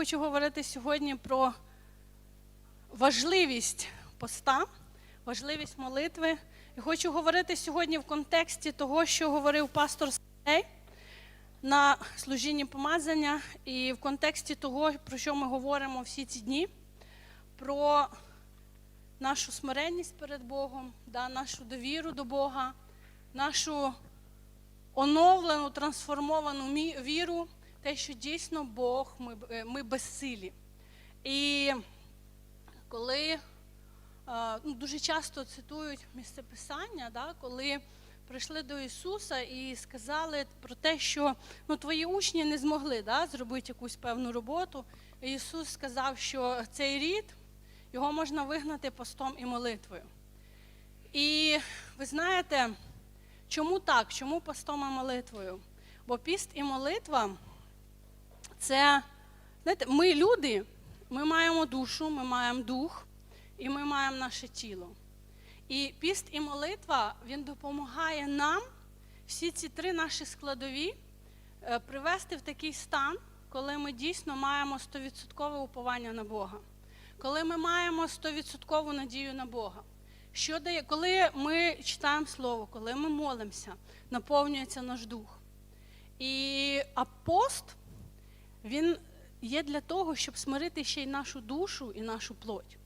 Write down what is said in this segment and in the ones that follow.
хочу говорити сьогодні про важливість поста, важливість молитви. І хочу говорити сьогодні в контексті того, що говорив пастор Сергій на служінні помазання, і в контексті того, про що ми говоримо всі ці дні, про нашу смиренність перед Богом, да, нашу довіру до Бога, нашу оновлену, трансформовану віру, те, що дійсно Бог, ми, е, ми безсилі. І коли е, ну, дуже часто цитують місце писання, да, коли прийшли до Ісуса і сказали про те, що ну, твої учні не змогли да, зробити якусь певну роботу. Ісус сказав, що цей рід його можна вигнати постом і молитвою. І ви знаєте, чому так? Чому постом і молитвою? Бо піст і молитва це, знаєте, ми люди, ми маємо душу, ми маємо дух і ми маємо наше тіло. І піст і молитва він допомагає нам всі ці три наші складові е, привести в такий стан, коли ми дійсно маємо 100% уповання на Бога, коли ми маємо 100% надію на Бога. Що дає, коли ми читаємо Слово, коли ми молимося, наповнюється наш дух. І апост, він є для того, щоб смирити ще й нашу душу і нашу плоть.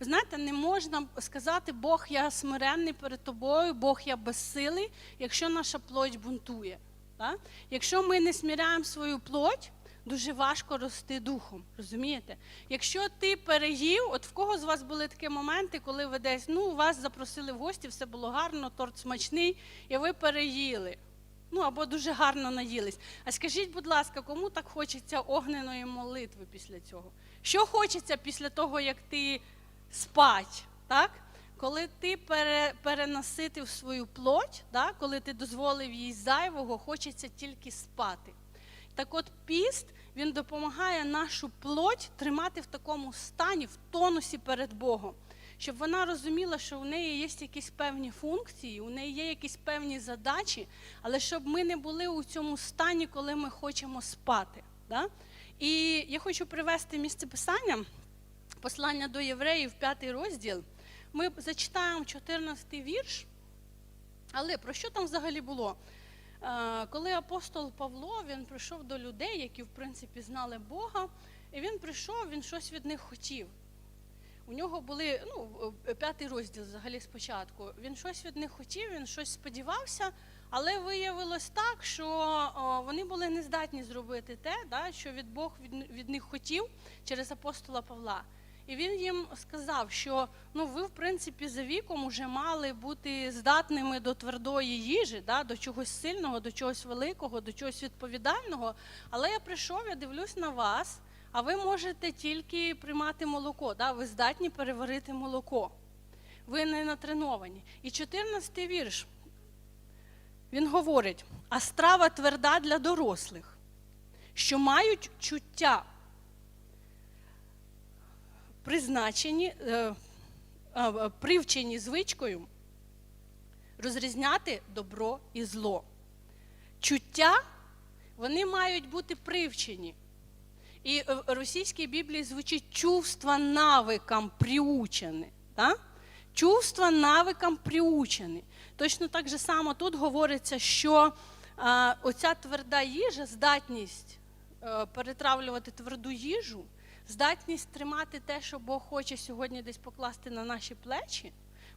Ви знаєте, не можна сказати, Бог, я смиренний перед тобою, Бог я безсилий, якщо наша плоть бунтує. Так? Якщо ми не сміряємо свою плоть, дуже важко рости духом. Розумієте? Якщо ти переїв, от в кого з вас були такі моменти, коли ви десь, ну, вас запросили в гості, все було гарно, торт смачний, і ви переїли. Ну або дуже гарно наїлись. А скажіть, будь ласка, кому так хочеться огненої молитви після цього? Що хочеться після того, як ти спать? Так? Коли ти пере, перенаситив свою плоть, так? коли ти дозволив їй зайвого, хочеться тільки спати. Так от піст він допомагає нашу плоть тримати в такому стані, в тонусі перед Богом, щоб вона розуміла, що у неї є якісь певні функції, у неї є якісь певні задачі, але щоб ми не були у цьому стані, коли ми хочемо спати. Да? І я хочу привести місце писання, послання до євреїв, п'ятий розділ. Ми зачитаємо 14 вірш. Але про що там взагалі було? Е, Коли апостол Павло він прийшов до людей, які в принципі знали Бога, і він прийшов, він щось від них хотів. У нього були ну, е, п'ятий розділ взагалі спочатку. Він щось від них хотів, він щось сподівався, але виявилось так, що вони були не здатні зробити те, да, що від Бог від, від них хотів через апостола Павла. І він їм сказав, що ну ви, в принципі, за віком вже мали бути здатними до твердої їжі, да, до чогось сильного, до чогось великого, до чогось відповідального. Але я прийшов, я дивлюсь на вас, а ви можете тільки приймати молоко. Да, ви здатні переварити молоко. Ви не натреновані. І 14 вірш. Він говорить: а страва тверда для дорослих, що мають чуття призначені, е, привчені звичкою розрізняти добро і зло. Чуття вони мають бути привчені. І в російській Біблії звучить чувства навикам приучені. Да? Чувства навикам приучені. Точно так же само тут говориться, що а, оця тверда їжа, здатність е, перетравлювати тверду їжу, здатність тримати те, що Бог хоче сьогодні десь покласти на наші плечі.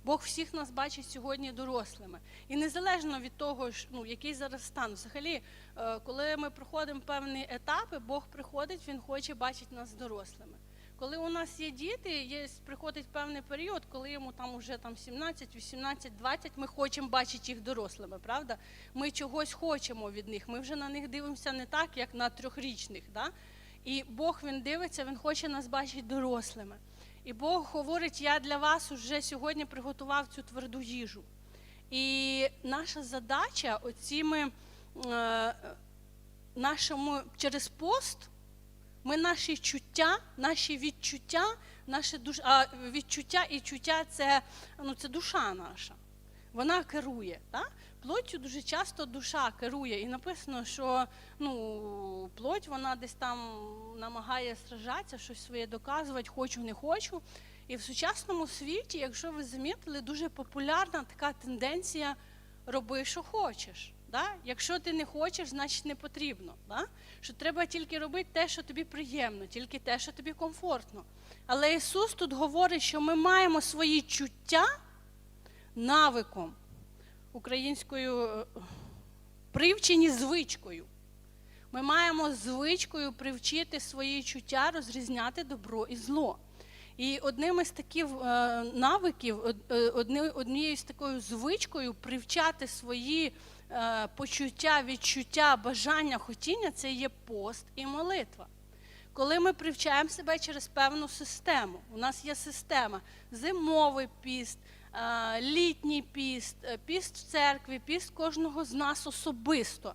Бог всіх нас бачить сьогодні дорослими. І незалежно від того, ну, який зараз стан. Взагалі, е, коли ми проходимо певні етапи, Бог приходить, Він хоче бачити нас дорослими. Коли у нас є діти, є, приходить певний період, коли йому там уже там 17, 18, 20, ми хочемо бачити їх дорослими, правда? Ми чогось хочемо від них. Ми вже на них дивимося не так, як на трьохрічних. Да? І Бог він дивиться, він хоче нас бачити дорослими. І Бог говорить: я для вас уже сьогодні приготував цю тверду їжу. І наша задача оціми е, нашому через пост. Ми наші чуття, наші відчуття, наше душ... а відчуття і чуття це, ну, це душа наша. Вона керує. Так? Плоттю дуже часто душа керує. І написано, що ну, плоть вона десь там намагає сражатися, щось своє доказувати, хочу, не хочу. І в сучасному світі, якщо ви замітили, дуже популярна така тенденція роби, що хочеш. Да? Якщо ти не хочеш, значить не потрібно. Да? Що треба тільки робити те, що тобі приємно, тільки те, що тобі комфортно. Але Ісус тут говорить, що ми маємо свої чуття навиком, українською е, привчені звичкою. Ми маємо звичкою привчити свої чуття розрізняти добро і зло. І одним із таких е, навиків, е, однією з такою звичкою привчати свої почуття, відчуття, бажання, хотіння це є пост і молитва. Коли ми привчаємо себе через певну систему, у нас є система зимовий піст, літній піст, е, піст в церкві, піст кожного з нас особисто.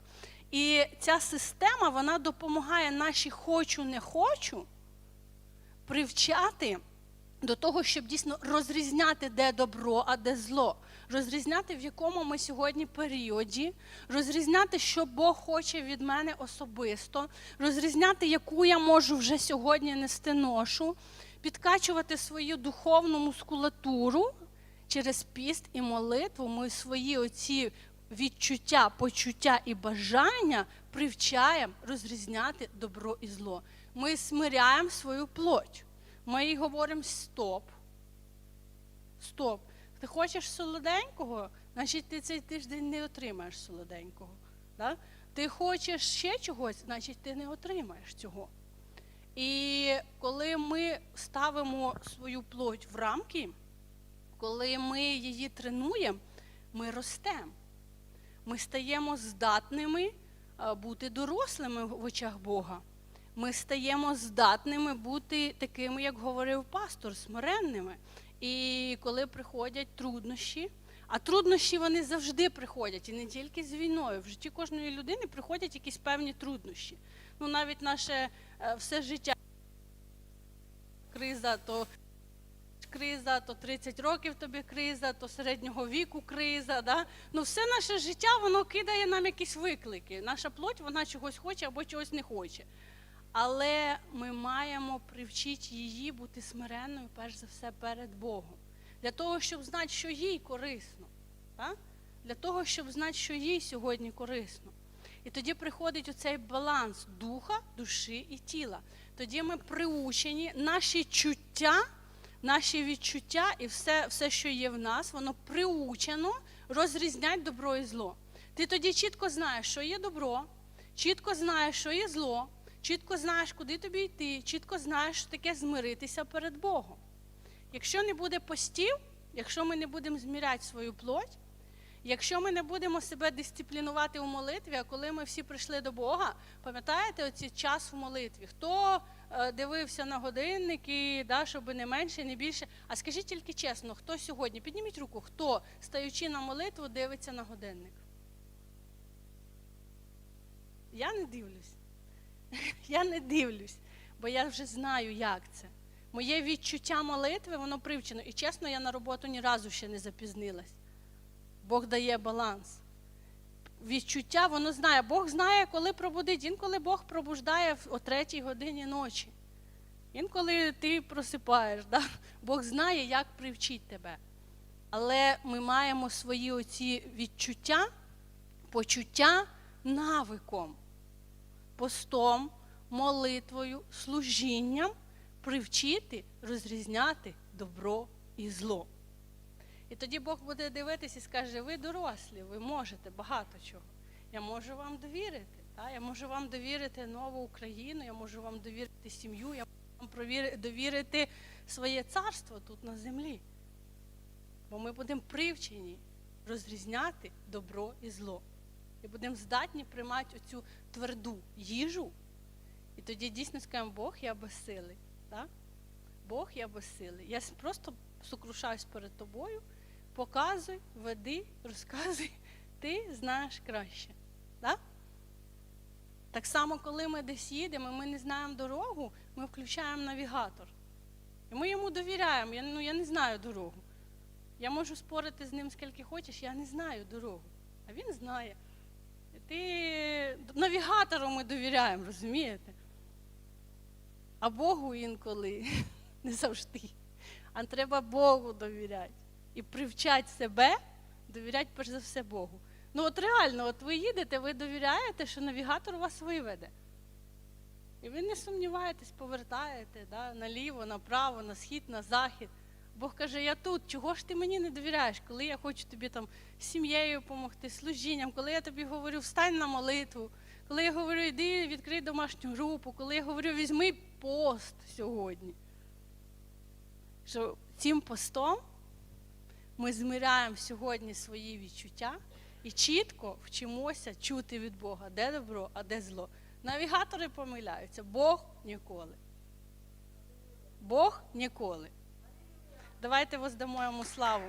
І ця система вона допомагає наші хочу, не хочу привчати до того, щоб дійсно розрізняти, де добро, а де зло, розрізняти, в якому ми сьогодні періоді, розрізняти, що Бог хоче від мене особисто, розрізняти, яку я можу вже сьогодні нести ношу, підкачувати свою духовну мускулатуру через піст і молитву. Ми свої оці відчуття, почуття і бажання привчаємо розрізняти добро і зло. Ми смиряємо свою плоть. Ми їй говоримо стоп. Стоп. Ти хочеш солоденького, значить ти цей тиждень не отримаєш солоденького. Да? Ти хочеш ще чогось, значить ти не отримаєш цього. І коли ми ставимо свою плоть в рамки, коли ми її тренуємо, ми ростемо. Ми стаємо здатними бути дорослими в очах Бога. Ми стаємо здатними бути такими, як говорив пастор, смиренними. І коли приходять труднощі, а труднощі вони завжди приходять, і не тільки з війною. В житті кожної людини приходять якісь певні труднощі. Ну, навіть наше е, все життя криза, то криза, то 30 років тобі криза, то середнього віку криза. Да? Ну, все наше життя воно кидає нам якісь виклики. Наша плоть вона чогось хоче або чогось не хоче. Але ми маємо привчити її бути смиренною, перш за все, перед Богом. Для того, щоб знати, що їй корисно. Так? Для того, щоб знати, що їй сьогодні корисно. І тоді приходить оцей баланс духа, душі і тіла. Тоді ми приучені, наші чуття, наші відчуття і все, все, що є в нас, воно приучено розрізняти добро і зло. Ти тоді чітко знаєш, що є добро, чітко знаєш, що є зло, чітко знаєш, куди тобі йти, чітко знаєш, що таке змиритися перед Богом. Якщо не буде постів, якщо ми не будемо зміряти свою плоть, якщо ми не будемо себе дисциплінувати у молитві, а коли ми всі прийшли до Бога, пам'ятаєте оці час в молитві? Хто е, дивився на годинники, да, щоб не менше, не більше? А скажіть тільки чесно, хто сьогодні? Підніміть руку, хто, стаючи на молитву, дивиться на годинник? Я не дивлюсь. Я не дивлюсь, бо я вже знаю, як це. Моє відчуття молитви, воно привчено. І чесно, я на роботу ні разу ще не запізнилась. Бог дає баланс. Відчуття, воно знає. Бог знає, коли пробудить. Інколи Бог пробуждає о третій годині ночі. Інколи ти просипаєш. Да? Бог знає, як привчити тебе. Але ми маємо свої оці відчуття, почуття навиком постом, молитвою, служінням привчити розрізняти добро і зло. І тоді Бог буде дивитися і скаже: ви дорослі, ви можете багато чого. Я можу вам довірити. Та? Я можу вам довірити нову Україну, я можу вам довірити сім'ю, я можу вам довірити своє царство тут на землі. Бо ми будемо привчені розрізняти добро і зло і будемо здатні приймати оцю тверду їжу. І тоді дійсно скажемо, Бог, я безсилий. Бог, я безсилий. Я просто сокрушаюсь перед тобою, показуй, веди, розказуй, ти знаєш краще. Так? Так само, коли ми десь їдемо, ми не знаємо дорогу, ми включаємо навігатор. І ми йому довіряємо. Я, ну, я не знаю дорогу. Я можу спорити з ним скільки хочеш, я не знаю дорогу. А він знає. І Ти навігатору ми довіряємо, розумієте? А Богу інколи не завжди. А треба Богу довіряти. І привчати себе, довіряти перш за все Богу. Ну от реально, от ви їдете, ви довіряєте, що навігатор вас виведе. І ви не сумніваєтесь, повертаєте да, наліво, направо, на схід, на захід. Бог каже, я тут, чого ж ти мені не довіряєш, коли я хочу тобі там сім'єю допомогти, служінням, коли я тобі говорю, встань на молитву, коли я говорю, йди відкрий домашню групу, коли я говорю, візьми пост сьогодні. Що цим постом ми змиряємо сьогодні свої відчуття і чітко вчимося чути від Бога, де добро, а де зло. Навігатори помиляються, Бог ніколи. Бог ніколи. Давайте воздамо йому славу.